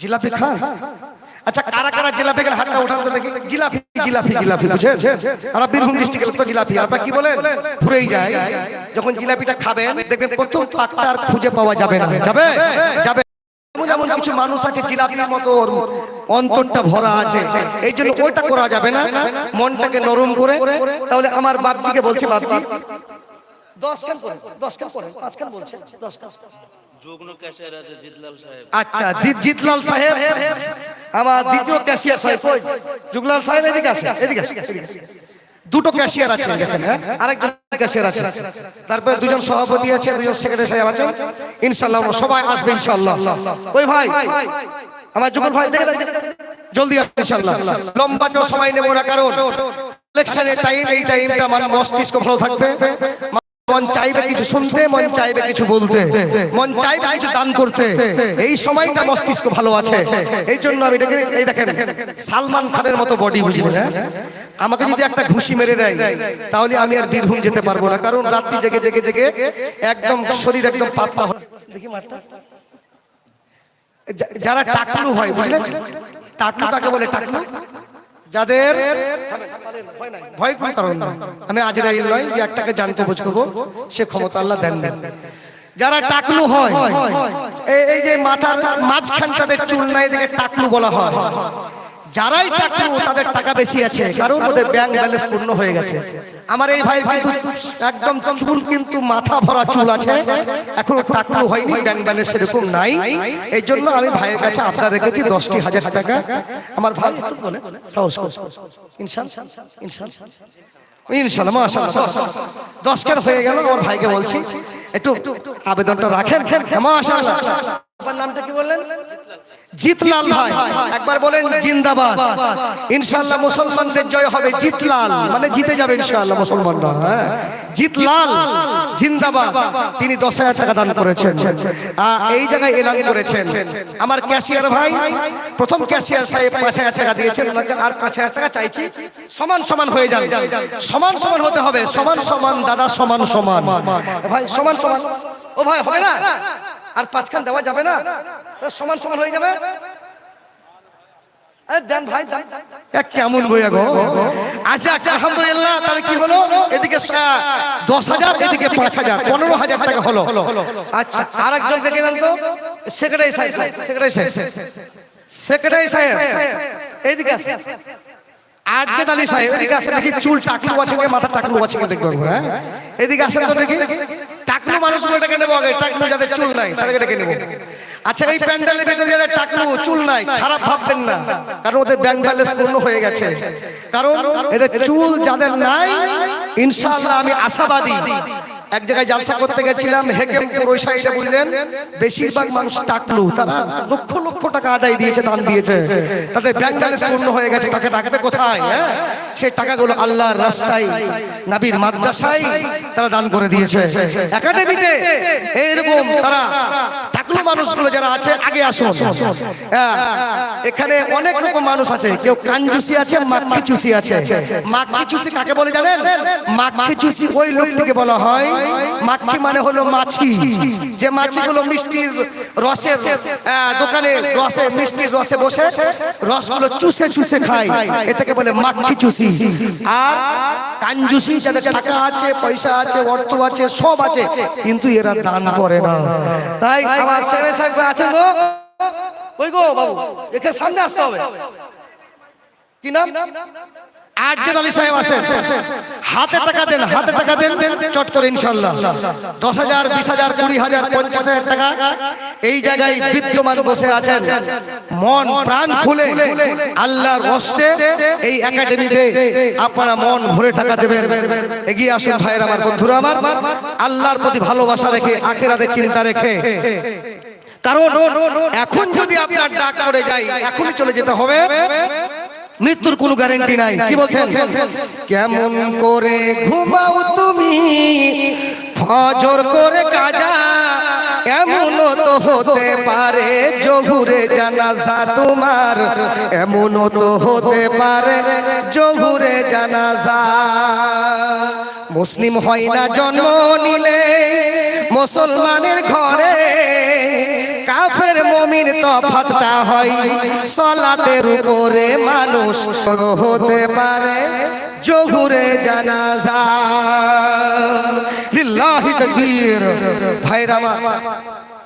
জিলাপি খান? আচ্ছা কারা কারা জিলাপি খান? হাতটা উঠান তো দেখি। জিলাপি জিলাপি জিলাপি বুঝেন? আর বীরভূম ডিস্ট্রিক্টের তো জিলাপি। আপনারা কি বলেন? ঘুরেই যায় যখন জিলাপিটা খাবেন দেখবেন প্রথম পাকটা আর খুঁজে পাওয়া যাবে না। যাবে যাবে? কিছু মানুষ আছে জিলাপির মতো অন্তরটা ভরা আছে। এই জন্য ওইটা করা যাবে না। মনটাকে নরম করে তাহলে আমার বাপজিকে বলছে বাপজি দশ খান করে দশ খান করে পাঁচ খান বলছে দশ খান আছে আচ্ছা আছে হ্যাঁ? আছে। তারপরে দুজন সভাপতি আছে, দুজন সেক্রেটারি ইনশাআল্লাহ সবাই আসবে, ইনশাআল্লাহ। ওই ভাই, আমার যুগল ভাই জলদি আসবে লম্বা সময় নেব না, কারণ ইলেকশনের টাইম এই টাইমটা মস্তিষ্ক ভালো থাকবে। মন চাইবে কিছু শুনতে, মন চাইবে কিছু বলতে। মন চাইবে কিছু দান করতে। এই সময়টা মস্তিষ্ক ভালো আছে। এই জন্য আমি দেখে এই দেখেন, সালমান খানের মতো বডি বুঝবেন হ্যাঁ? আমাকে যদি একটা ঘুষি মেরে দেয়, তাহলে আমি আর বীরভূম যেতে পারব না। কারণ রাত্রি জেগে জেগে জেগে একদম শরীর একদম পাতলা দেখি যারা টাকলু হয়, বুঝলেন? টাকলু কাকে বলে? টাকলু? যাদের ভয় কোন কারণ না। আমি আজরাইল নয় যে একটাকে জানতে বুঝ করব সে ক্ষমতা আল্লাহ দেন দেন। যারা টাকলু হয় এই- এই যে মাথার মাঝখানটাতে চুল নাই দেখে টাকলু বলা হয়। যারাই টাকলু তাদের টাকা বেশি আছে, কারণ ওদের ব্যাংক ব্যালেন্স পূর্ণ হয়ে গেছে। আমার এই ভাই কিন্তু একদম চুল কিন্তু মাথা ভরা চুল আছে, এখনও টাকলু হয়নি ব্যাংক ব্যালেন্স সেরকম নাই। এই জন্য আমি ভাইয়ের কাছে আপনার রেখেছি দশটি হাজার টাকা। আমার ভাই একটু বলে, সাহস করে। দশ কেন হয়ে গেল? আমার ভাইকে বলছি, একটু আবেদনটা রাখেন। মাশাআল্লাহ আপনার নামটা কি বললেন? জিতলাল ভাই। একবার বলেন জিন্দাবাদ। ইনশাআল্লাহ মুসলমানদের জয় হবে জিতলাল। মানে জিতে যাবে ইনশাআল্লাহ মুসলমানরা হ্যাঁ? জিতলাল জিন্দাবাদ। তিনি দশ হাজার টাকা দান করেছেন। এই জায়গায় এলান করেছেন। আমার ক্যাশিয়ার ভাই প্রথম ক্যাশিয়ার সাহেব পাঁচ হাজার টাকা দিয়েছেন। আর পাঁচ হাজার টাকা চাইছি সমান সমান হয়ে যাবে। সমান সমান হতে হবে। সমান সমান দাদা সমান সমান। ভাই সমান সমান। ও ভাই হবে না? আর পাঁচখান দেওয়া যাবে না? সমান সমান হয়ে যাবে? দেন ভাই কেমন গো? আচ্ছা আচ্ছা আলহামদুলিল্লাহ, তাহলে কি এদিকে দশ হাজার, এদিকে পনেরো হাজার আচ্ছা আর চুল টাকলু আছে মাথা টাকলু আছে কি দেখব হ্যাঁ? এদিকে আসেন তো দেখি। মানুষগুলো ডেকে নেব আগে টাকলু যাদের চুল নাই, তাদেরকে ডেকে নেব। আচ্ছা এই প্যান্ডেলের ভেতরে যাদের টাকলু চুল নাই, খারাপ ভাববেন না, কারণ ওদের ব্যাংক ব্যালেন্স পূর্ণ হয়ে গেছে। কারণ এদের চুল যাদের নাই, ইনশাআল্লাহ আমি আশাবাদী এক জায়গায় জালসা করতে গেছিলাম হেকেমপুর ওই সাইডে বেশিরভাগ মানুষ টাকলু তারা লক্ষ লক্ষ টাকা আদায় দিয়েছে দান দিয়েছে। তাদের ব্যাংক ব্যালেন্স পূর্ণ হয়ে গেছে তাকে ডাকবে কোথায় হ্যাঁ? সেই টাকাগুলো আল্লাহর রাস্তায় নাবির মাদ্রাসায় তারা দান করে দিয়েছে। একাডেমিতে এইরকম তারা টাকলু মানুষগুলো যারা আছে আগে আসুন। হ্যাঁ, এখানে অনেক রকম মানুষ আছে কেউ কাঞ্জুসি আছে মাক্কি চুসি আছে। মাক্কি চুসি কাকে বলে জানেন? মাক্কি চুসি ওই লোকটিকে বলা হয় মাক্কি মানে হলো মাছি। যে মাছিগুলো মিষ্টির রসে দোকানে রসে, মিষ্টির রসে বসে, রসগুলো চুষে চুষে খায়। এটাকে বলে মাক্কি চুষি। আর কাঞ্জুসি যাদের টাকা আছে, পয়সা আছে, অর্থ আছে, সব আছে, কিন্তু এরা দান করে না। তাই আমার ছেলে সাহেব আছেন গো? ওই গো বাবু? এখানে সামনে আসতে হবে। কি নাম? আরজেদ আলী সাহেব আসেন হাতে টাকা দেন হাতে টাকা দেন চট করে ইনশাল্লাহ দশ হাজার বিশ হাজার কুড়ি হাজার পঞ্চাশ হাজার টাকা এই জায়গায় বিদ্যমান বসে আছেন। মন প্রাণ খুলে আল্লাহর হস্তে এই একাডেমিতে আপনারা মন ভরে টাকা দেবেন। এগিয়ে আসুন ভাইয়ের আমার বন্ধুরা আমার। আল্লাহর প্রতি ভালোবাসা রেখে আখেরাতে চিন্তা রেখে। কারণ এখন যদি আপনার ডাক করে যাই এখনই চলে যেতে হবে। মৃত্যুর কোনো গ্যারেন্টি নাই। কি বলছেন? কেমন করে ঘুমাও তুমি? ফজর করে কাজা, এমন তো হতে পারে জহুরে জানাজা তোমার। এমন তো হতে পারে জহুরে জানাজা। মুসলিম হয় না জন্ম নিলে, মুসলমানের ঘরে মমিন তফাতটা হয়। সলাতের উপরে মানুষ হতে পারে। জহুরে জানাজা। লিল্লাহি তাকবীর। ভাইরা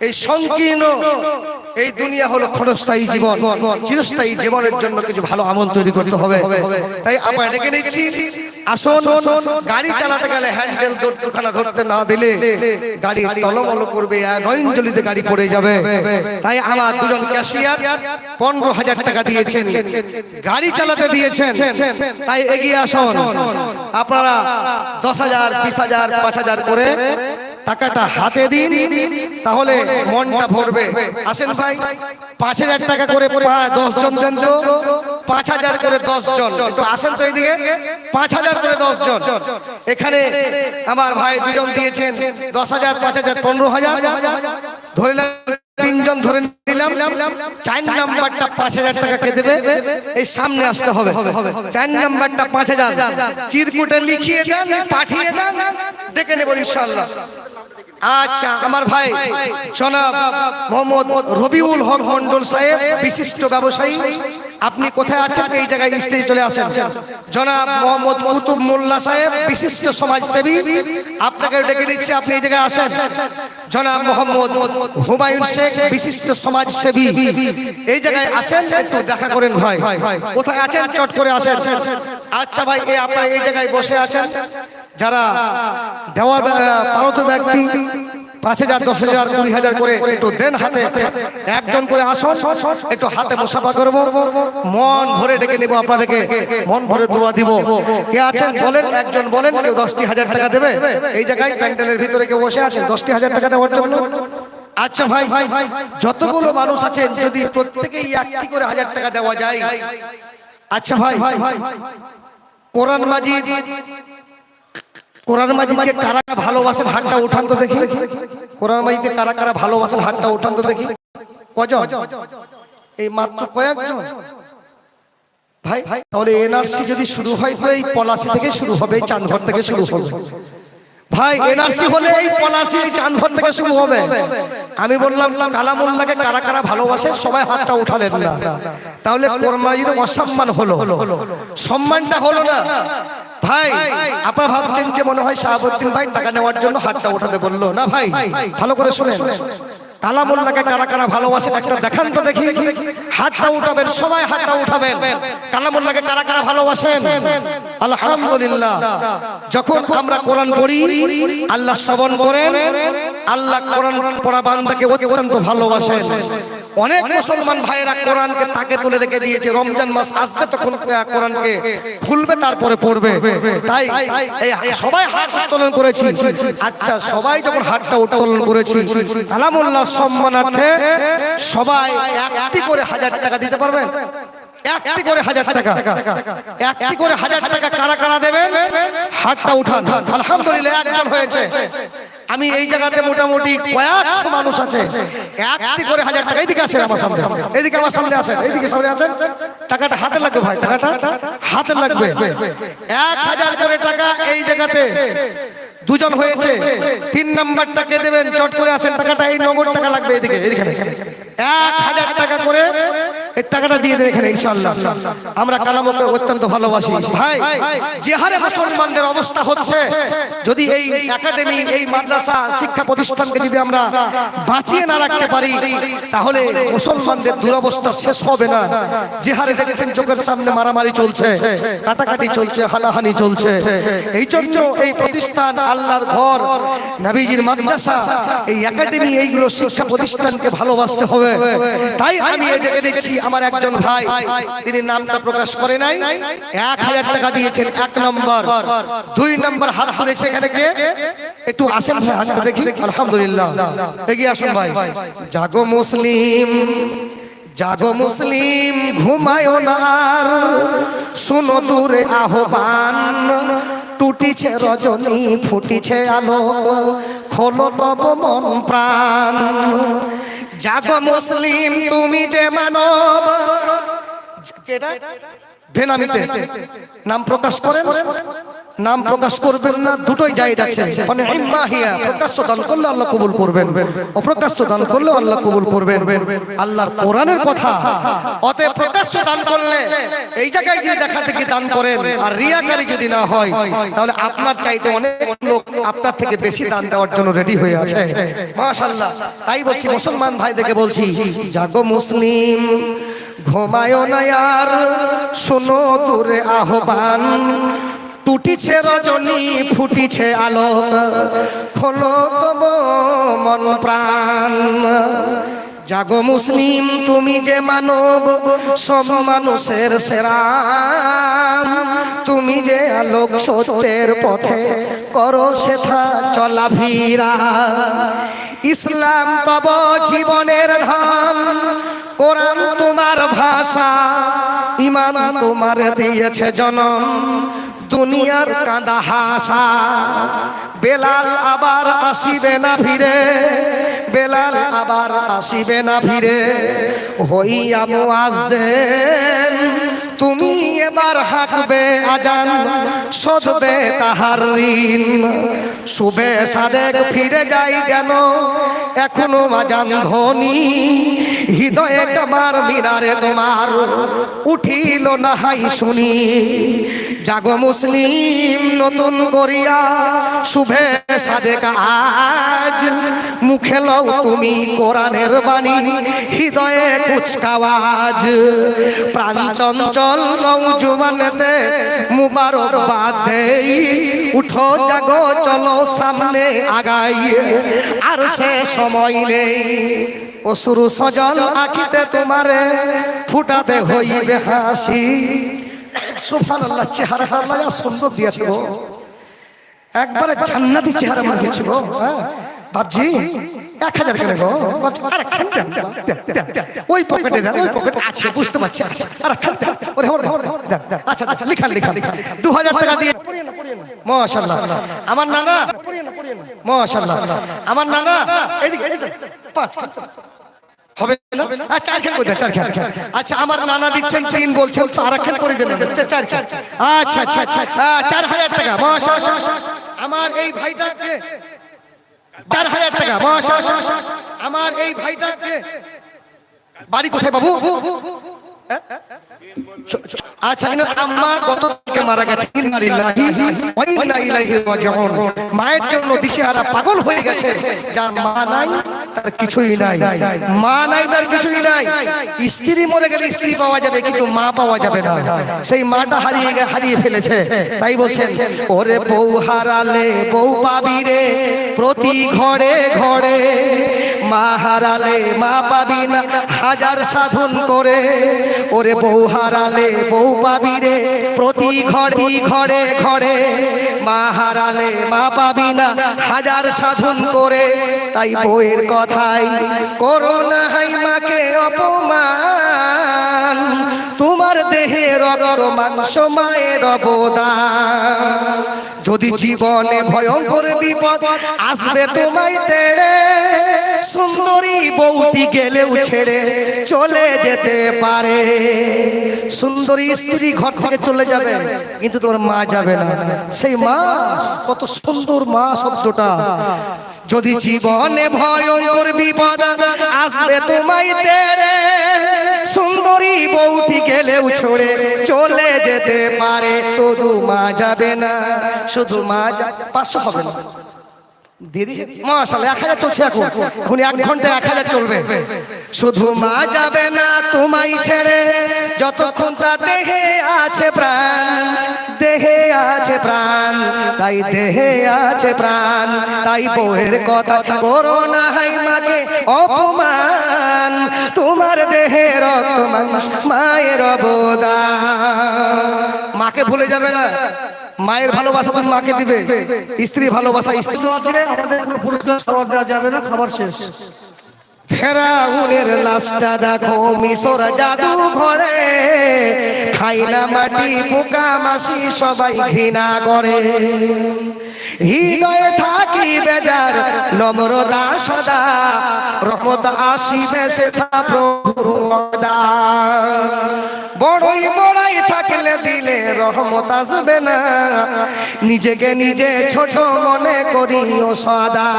এই সংকীর্ণ এই দুনিয়া হলো ক্ষণস্থায়ী জীবন। চিরস্থায়ী জীবনের জন্য কিছু ভালো আমল তৈরি করতে হবে। তাই আমরা ডেকে নিচ্ছি। আসুন, গাড়ি চালাতে গেলে হ্যান্ডেল দুখানা ধরতে না দিলে গাড়ি টলমল করবে নয়নজলিতে গাড়ি পড়ে যাবে। তাই আমার দুজন ক্যাশিয়ার পনেরো হাজার টাকা দিয়েছেন। গাড়ি চালাতে দিয়েছেন। তাই এগিয়ে আসুন। আপনারা দশ হাজার, বিশ হাজার, পাঁচ হাজার করে টাকাটা হাতে দিন, তাহলে মনটা ভরবে। আসেন ভাই, পাঁচ হাজার টাকা করে দশ জন তো। পাঁচ হাজার করে দশ জন। আসেন তো এইদিকে পাঁচ হাজার করে দশ জন। এখানে আমার ভাই দুজন দিয়েছেন। দশ হাজার, পাঁচ হাজার, পনেরো হাজার। ধরে তিনজন ধরে নিলাম। চার নাম্বারটা পাঁচ হাজার টাকা কে দেবে? এই সামনে আসতে হবে। চার নাম্বারটা পাঁচ হাজার। চিরকুটে লিখিয়ে দেন, পাঠিয়ে দেন। দেখে নেব ইনশাল্লাহ আচ্ছা আমার ভাই রবিউল মন্ডল সাহেব, বিশিষ্ট ব্যবসায়ী। আপনি কোথায় আছেন? এই জায়গায় স্টেজ চলে আসেন। জনাব মোহাম্মদ কুতুব মোল্লা সাহেব, বিশিষ্ট সমাজসেবী। আপনাকে ডেকে নিচ্ছি, আপনি এই জায়গায় আসেন। জনাব মোহাম্মদ হুমায়ুন শেখ, বিশিষ্ট সমাজসেবী। এই জায়গায় আসেন, একটু দেখা করেন ভাই। কোথায় আছেন? চট করে আসেন। আচ্ছা ভাই এই আপনারা এই জায়গায় বসে আছেন। যারা দেওয়ার পারত ব্যক্তি পাঁচ হাজার দশ হাজার কুড়ি হাজার করে একটু দেন হাতে একজন করে আসুন একটু হাতে মুসাফা করব। মন ভরে ডেকে নিব আপনাদেরকে মন ভরে দোয়া দিব। কে আছেন? বলেন একজন বলেন কেউ দশটি হাজার টাকা দেবে। এই জায়গায় প্যান্ডেলের ভিতরে কেউ বসে আছেন দশটি হাজার টাকা দেওয়ার জন্য। আচ্ছা ভাই ভাই ভাই যতগুলো মানুষ আছেন যদি প্রত্যেকেই একটি করে হাজার টাকা দেওয়া যায়। আচ্ছা ভাই কোরআন মাজিদ কোরআন মাজিদকে কারা কারা ভালোবাসেন? হাতটা উঠান তো দেখি। কোরআন মাজিদকে কারা কারা ভালোবাসেন? হাতটা উঠান তো দেখি। কজন? এই মাত্র কয়েকজন। ভাই ভাই তাহলে এনআরসি যদি শুরু হয় তো এই পলাশি থেকে শুরু হবে এই চাঁদঘর থেকে শুরু হবে। ভাই এনআরসি হলে এই পলাশি এই চাঁদঘর থেকে শুরু হবে। আমি বললাম কালামুল্লাহকে কারা কারা ভালোবাসে? সবাই হাতটা উঠালেন না। তাহলে কর্মাজিদ মাজিদ অসম্মান হলো। সম্মানটা হলো না। ভাই আপনারা ভাবছেন যে মনে হয় শাহাবুদ্দিন ভাই টাকা নেওয়ার জন্য হাতটা উঠাতে বলল। না ভাই ভালো করে শুনেন। কালামুল্লাহকে কারা কারা ভালোবাসেন একটা দেখান তো দেখি। হাতটা উঠাবেন সবাই হাতটা উঠাবেন। কালামুল্লাহকে কারা কারা ভালোবাসেন? আলহামদুলিল্লাহ। যখন আমরা কোরআন পড়ি আল্লাহ শ্রবণ করেন আল্লাহ কোরআন পড়া বান্দাকে অত্যন্ত ভালোবাসেন। অনেক মুসলমান ভাইয়েরা কোরআনকে তাকে তুলে রেখে দিয়েছে রমজান মাস আসবে তখন কোরআনকে খুলবে তারপরে পড়বে তাই এই সবাই হাত উত্তোলন করেছি আচ্ছা সবাই যখন হাতটা উত্তোলন করেছি আলামুল্লাহ সম্মানার্থে সবাই একটি করে হাজার টাকা দিতে পারবেন একটি করে হাজার টাকা। একটি করে হাজার টাকা কারা কারা দেবেন? উঠান। আলহামদুলিল্লাহ, একজন হয়েছে। আমি এই জায়গাতে মোটামুটি কয়েকশো মানুষ আছে। একটি করে হাজার টাকা। এইদিকে আসেন আমার সামনে। এইদিকে আমার সামনে আসেন। এইদিকে সামনে আসেন। টাকাটা হাতে লাগবে ভাই, টাকাটা হাতে লাগবে। এক হাজার করে টাকা এই জায়গাতে। দুজন হয়েছে তিন নাম্বারটা দেবেন, চট করে আসেন, টাকাটা এই নগদ টাকা লাগবে এদিকে এদিকে। এক হাজার টাকা করে এই টাকাটা দিয়ে দেন এখানে, ইনশাআল্লাহ। আমরা কালামকে অত্যন্ত ভালোবাসি। ভাই, যে হারে মুসলমানদের অবস্থা হচ্ছে, যদি এই একাডেমি এই মাদ্রাসা, শিক্ষা প্রতিষ্ঠানকে যদি আমরা বাঁচিয়ে না রাখতে পারি, তাহলে মুসলমানদের দুরবস্থা শেষ হবে না। যে হারে দেখছেন চোখের সামনে মারামারি চলছে, কাটাকাটি চলছে, হানাহানি চলছে। এই জন্য এই প্রতিষ্ঠান, আল্লাহর ঘর নবীজির মাদ্রাসা, এই একাডেমি এইগুলো শিক্ষা প্রতিষ্ঠানকে ভালোবাসতে হবে। তাই আমি ডেকে দিচ্ছি আমার একজন ভাই। তিনি নামটা প্রকাশ করে নাই। এক হাজার টাকা দিয়েছেন, এক নম্বর। দুই নম্বর হাত ধরেছে এখানে কে? একটু আসেন ভাই, হাতটা দেখি। আলহামদুলিল্লাহ। এগিয়ে আসুন ভাই। জাগো মুসলিম জাগো মুসলিম, ঘুমায় না শুনো দূরে আহ্বান। টুটিছে রজনী, ফুটিছে আলো খোলো তব মন প্রাণ। জাগো মুসলিম, তুমি যে মানব। ভেনামিতে। নাম প্রকাশ করেন? নাম প্রকাশ করবেন না দুটোই জায়েজ আছে। মানে ইম্মাহিয়া প্রকাশ্য দান করলে আল্লাহ কবুল করবেন। অপ্রকাশ্য দান করলে আল্লাহ কবুল করবেন। আল্লাহর কোরআনের কথা। অতএব প্রকাশ্য দান করলে এই জায়গায় গিয়ে দেখা থেকে দান করেন। আর রিয়াকারী যদি না হয় তাহলে আপনার চাইতে অনেক লোক আপনার থেকে বেশি দান দেওয়ার জন্য রেডি হয়ে আছে। মাশাআল্লাহ তাই বলছি মুসলমান ভাইদেরকে বলছি জাগো মুসলিম ঘুমায় না আর শোনো দূরে আহ্বান। টুটিছে রজনী, ফুটিছে আলোক। খোলো তব মন প্রাণ। জাগো মুসলিম, তুমি যে মানব, সব মানুষের সেরা। তুমি যে আলোক সত্যের পথে করো সেথা চলাফিরা ইসলাম তব জীবনের ধাম। কোরআন তোমার ভাষা ইমান তোমার দিয়েছে জনম। দুনিয়ার কাঁদা হাসা। বেলাল আবার আসিবে না ফিরে। বেলাল আবার আসিবে না ফিরে। হইয়া মুআজ্জিন তুমি এবার হাঁকবে আজান সদবে তাহার ঋণ। শুভে সাদেক ফিরে যাই যেন, এখনও আজান ধ্বনি। হৃদয়ে কামার মিনারে তোমার উঠিল না হাই শুনি। জাগো মুসলিম, নতুন করিয়া শুভে সাদেক আজ। মুখে লও তুমি কোরআনের বাণী, হৃদয়ে কুচকাওয়াজ। প্রাণ চঞ্চল নৌজুবানেতে মুবারক বাদেই উঠো জাগো, চলো সামনে আগাই আর সে সময় নেই। অসুরু সজল আখিতে তোমারে ফুটাতে হইবে হাসি। সুবহানাল্লাহ, চেহারা যা সুন্দর দিয়েছে একবারে জান্নাতি চেহারা মনে গো হ্যাঁ? বাবজি এক হাজার কেন গো। ওই পকেটে দেন, ওই পকেটে আছে, বুঝতে পারছি আরে। আচ্ছা আচ্ছা লিখান লিখান। দু হাজার টাকা দিয়ে মাশাআল্লাহ। আমার নানা মাশাআল্লাহ। আমার নানা পাঁচ হবে আচ্ছা চার খেল করে চার খেল আচ্ছা আমার নানা দিচ্ছেন তিন বলছেন তো আর এক খেল করে দেন। চার- চার খেল আচ্ছা আচ্ছা আচ্ছা চার হাজার টাকা, মাশাআল্লাহ। আমার এই ভাইটাকে চার হাজার টাকা আমার এই ভাইটাকে বাড়ি কোথায় বাবু? হ্যাঁ? আচ্ছা মায়ের জন্য দিশেহারা পাগল হয়ে গেছে। যার মা নাই তার কিছুই নাই। মা নাই তার কিছুই নাই। স্ত্রী মরে গেলে স্ত্রী পাওয়া যাবে কিন্তু মা পাওয়া যাবে না। সেই মাটা হারিয়ে গে- হারিয়ে ফেলেছে। তাই বলছেন ওরে বউ হারালে বউ পাবি রে প্রতি ঘরে ঘরে মা হারালে মা পাবি না, হাজার সাধন করে। ওরে বউ হারালে বউ পাবি রে, প্রতি ঘরে ঘরে ঘরে। মা হারালে মা পাবি না, হাজার সাধন করে। তাই বউয়ের কথাই করোনা হাই মাকে অপমান। তোমার দেহে রক্ত মাংস, মায়ের অবদান। যদি জীবনে ভয়ঙ্কর বিপদ আসবে তোমায় তেড়ে সুন্দরী বউটি গেলেও ছেড়ে চলে যেতে পারে। সুন্দরী স্ত্রী ঘর থেকে চলে যাবে কিন্তু তোমার মা যাবে না। সেই মা কত সুন্দর মা শব্দটা। যদি জীবনে ভয়ঙ্কর বিপদ আসবে তোমায় তেড়ে সুন্দরী বৌটি গেলেও ছড়ে, চলে যেতে পারে তবু মা যাবে না। শুধু মা পাঁচশো হবে না। দিদি চলছে এখন। ঘণ্টা এক হাজার চলবে। শুধু মা যাবে না, তোমায় ছেড়ে, যতক্ষণ তা দেহে আছে প্রাণ দেহে আছে প্রাণ, তাই দেহে আছে প্রাণ, তাই বউয়ের কথা করো না হাই মাকে অপমান। তোমার দেহে রক্ত মাংস, মায়ের অবদান। মাকে ভুলে যাবে না, মায়ের ভালোবাসা তুমি মাকে দিবে। স্ত্রী ভালোবাসা, স্ত্রী খাবার যাবে না, খাবার শেষ। ফেরাউনের লাশটা দেখো, মিশর জাদু ঘরে খাই না মাটি পোকা মাসি সবাই ঘৃণা করে। হৃদয়ে থাকি বেজার নম্রতা সদা, রহমত আসিবে মদা। বড়ই বড়াই থাকলে দিলে রহমত আসবে না, নিজেকে নিজে ছোট মনে করি ও সদা।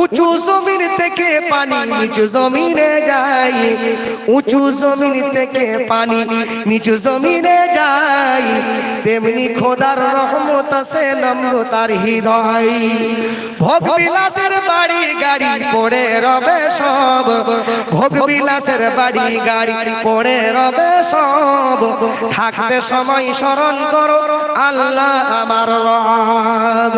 উঁচু জমিন থেকে পানি নিচু জমিনে যায়। উঁচু জমিন থেকে পানি নিচু জমিনে যায়। তেমনি খোদার রহমত আছে নম্রতার হৃদয়। ভোগ বিলাসের বাড়ি গাড়ি পড়ে রবে সব। ভোগ বিলাসের বাড়ি গাড়ি পড়ে রবে সব। থাকতে সময় স্মরণ করো আল্লাহ আমার রব।